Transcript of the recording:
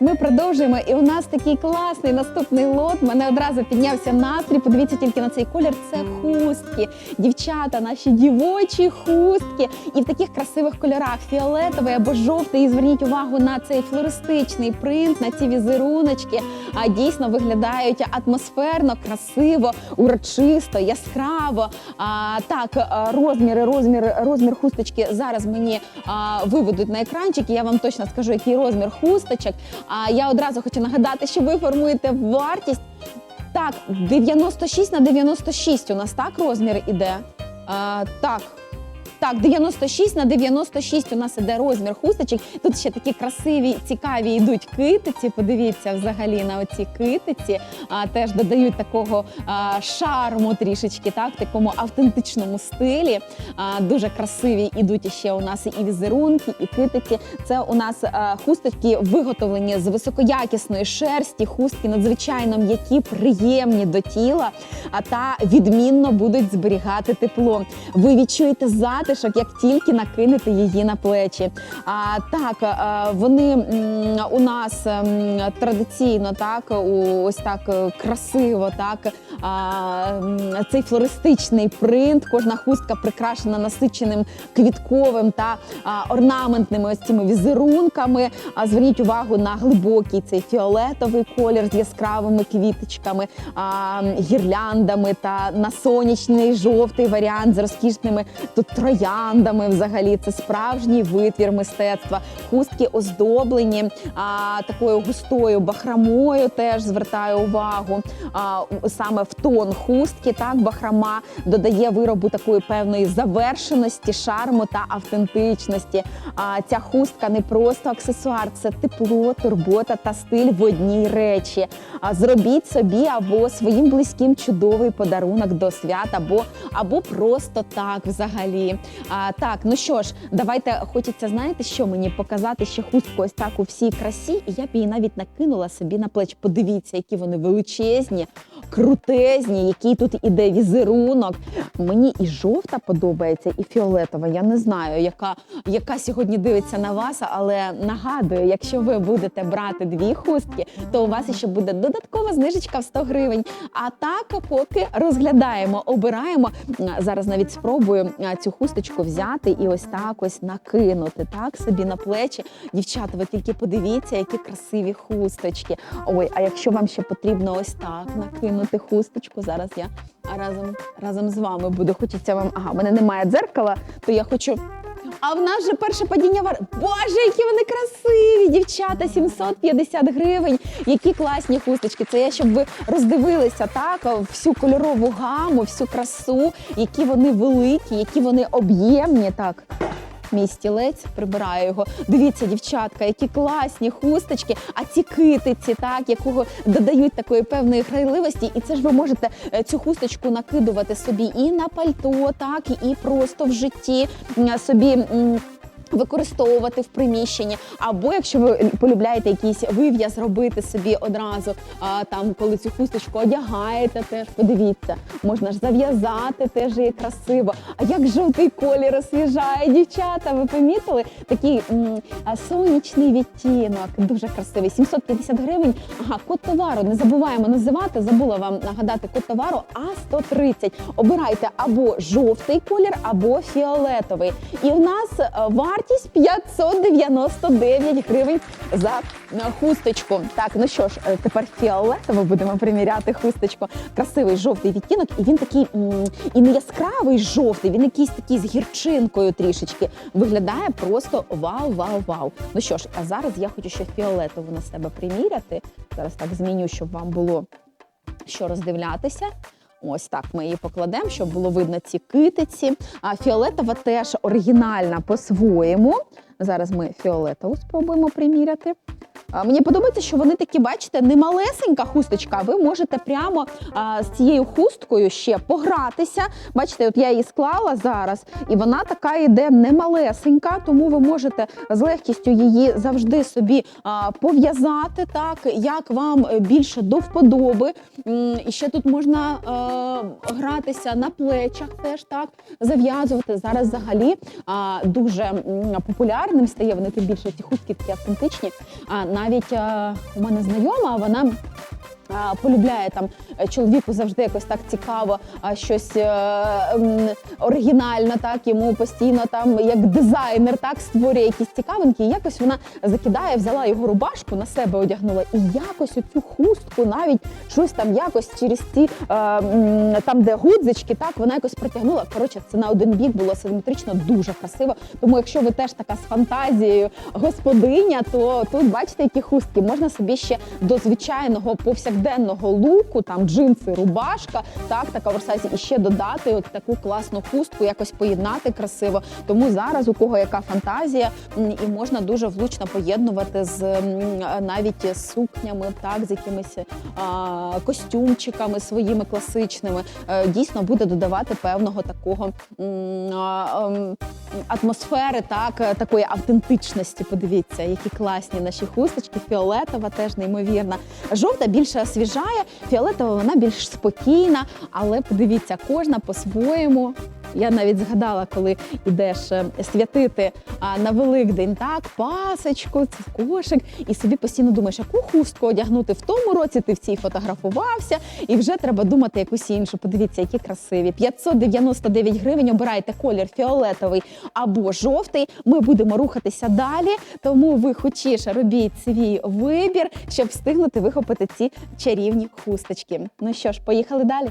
Ми продовжуємо, і у нас такий класний наступний лот. Мене одразу піднявся настрій. Подивіться тільки на цей колір. Це хустки. Дівчата, наші дівочі хустки. І в таких красивих кольорах фіолетовий або жовтий. І зверніть увагу на цей флористичний принт, на ці візеруночки. А дійсно виглядають атмосферно, красиво, урочисто, яскраво. А, так, розміри, розмір, розмір хусточки зараз мені а, виведуть на екранчик. Я вам точно скажу, який розмір хусточок. А я одразу хочу нагадати, що ви формуєте вартість. Так, 96 на 96 у нас так розмір іде. А, так. Так, 96 на 96 у нас іде розмір хусточок. Тут ще такі красиві, цікаві йдуть китиці. Подивіться взагалі на оці китиці. А, теж додають такого а, шарму трішечки, так, такому автентичному стилі. А, дуже красиві ідуть ще у нас і візерунки, і китиці. Це у нас а, хусточки виготовлені з високоякісної шерсті, хустки надзвичайно м'які, приємні до тіла, а та відмінно будуть зберігати тепло. Ви відчуєте затишок, як тільки накинете її на плечі. А, так, вони у нас традиційно так, ось так е, красиво, так цей флористичний принт. Кожна хустка прикрашена насиченим квітковим та орнаментними ось цими візерунками. А зверніть увагу на глибокий цей фіолетовий колір з яскравими квіточками, гірляндами та на сонячний жовтий варіант з розкішними тут трояндами. Взагалі це справжній витвір мистецтва. Хустки оздоблені а, такою густою бахрамою. Теж звертаю увагу. А, саме в тон хустки. Так, бахрама додає виробу такої певної завершеності, шарму та автентичності. А ця хустка не просто аксесуар, це тепло, турбота та стиль в одній речі. А зробіть собі або своїм близьким чудовий подарунок до свят, або, або просто так взагалі. А, так, ну що ж, давайте хочеться, знаєте, що мені показати ще хустку ось так у всій красі, і я б її навіть накинула собі на плечі. Подивіться, які вони величезні, крутезні, який тут іде візерунок. Мені і жовта подобається, і фіолетова. Я не знаю, яка, яка сьогодні дивиться на вас, але нагадую, якщо ви будете брати дві хустки, то у вас ще буде додаткова знижечка в 100 гривень. А так, поки розглядаємо, обираємо. Зараз навіть спробую цю хусточку взяти і ось так ось накинути так собі на плечі. Дівчата, ви тільки подивіться, які красиві хусточки. Ой, а якщо вам ще потрібно ось так накинути хусточку, зараз я разом, разом з вами буду. Хочеться вам. Ага, в мене немає дзеркала, то я хочу. А в нас же перше падіння вар. Боже, які вони красиві! Дівчата, 750 гривень. Які класні хусточки. Це я щоб ви роздивилися так всю кольорову гаму, всю красу, які вони великі, які вони об'ємні. Так. Мій стілець прибираю його. Дивіться, дівчатка, які класні хусточки, а ці китиці, так, якого додають такої певної грайливості. І це ж ви можете е, цю хусточку накидувати собі і на пальто, так, і просто в житті собі. Використовувати в приміщенні, або якщо ви полюбляєте якийсь вив'яз робити собі одразу, а, там коли цю хусточку одягаєте, теж подивіться, можна ж зав'язати, теж і красиво. А як жовтий колір освіжає, дівчата, ви помітили? Такий м, сонячний відтінок, дуже красивий. 750 гривень. Ага, код товару. Не забуваємо називати. Забула вам нагадати код товару А130. Обирайте або жовтий колір, або фіолетовий. І в нас е, вартість 599 гривень за е, хусточку. Так, ну що ж, е, тепер фіолетово будемо приміряти хусточку. Красивий жовтий відтінок, і він такий і не яскравий жовтий, він якийсь такий з гірчинкою трішечки. Виглядає просто вау, вау, вау. Ну що ж, а зараз я хочу ще фіолетову на себе приміряти. Зараз так зміню, щоб вам було що роздивлятися. Ось так ми її покладемо, щоб було видно ці китиці. А фіолетова теж оригінальна по-своєму. Зараз ми фіолетову спробуємо приміряти. А, Мені подобається, що вони такі, бачите, не малесенька хусточка. Ви можете прямо а, з цією хусткою ще погратися. Бачите, от я її склала зараз, і вона така йде не малесенька, тому ви можете з легкістю її завжди собі а, пов'язати так, як вам більше до вподоби. І ще тут можна е, гратися на плечах, теж так зав'язувати. Зараз взагалі а, дуже популярним стає. Вони тим більше ці хустки такі автентичні. А навіть е, у мене знайома, вона. Полюбляє там е, чоловіку завжди якось так цікаво, а щось е, оригінальне, так йому постійно там як дизайнер, так створює якісь цікавинки. І якось вона закидає, взяла його рубашку на себе одягнула, і якось оцю хустку, навіть щось там якось через ці е, там, де гудзички, так вона якось протягнула. Коротше, це на один бік було симетрично дуже красиво. Тому, якщо ви теж така з фантазією господиня, то тут бачите, які хустки можна собі ще до звичайного повсякденного луку, там джинси, рубашка, так така оверсайзі, і ще додати от таку класну хустку, якось поєднати красиво. Тому зараз у кого яка фантазія, і можна дуже влучно поєднувати з навіть з сукнями, так з якимись а, костюмчиками своїми класичними. Е, Дійсно буде додавати певного такого м, а, ем, атмосфери, так е, такої автентичності. Подивіться, які класні наші хусточки. Фіолетова теж неймовірна. Жовта більше освіжає, фіолетова вона більш спокійна, але подивіться, кожна по-своєму. Я навіть згадала, коли йдеш е, святити на Великдень, так, пасочку, кошик, і собі постійно думаєш, яку хустку одягнути в тому році, ти в цій фотографувався, і вже треба думати якусь іншу. Подивіться, які красиві. 599 гривень. Обирайте колір фіолетовий або жовтий. Ми будемо рухатися далі, тому ви хочіше робіть свій вибір, щоб встигнути вихопити ці чарівні хусточки. Ну що ж, поїхали далі.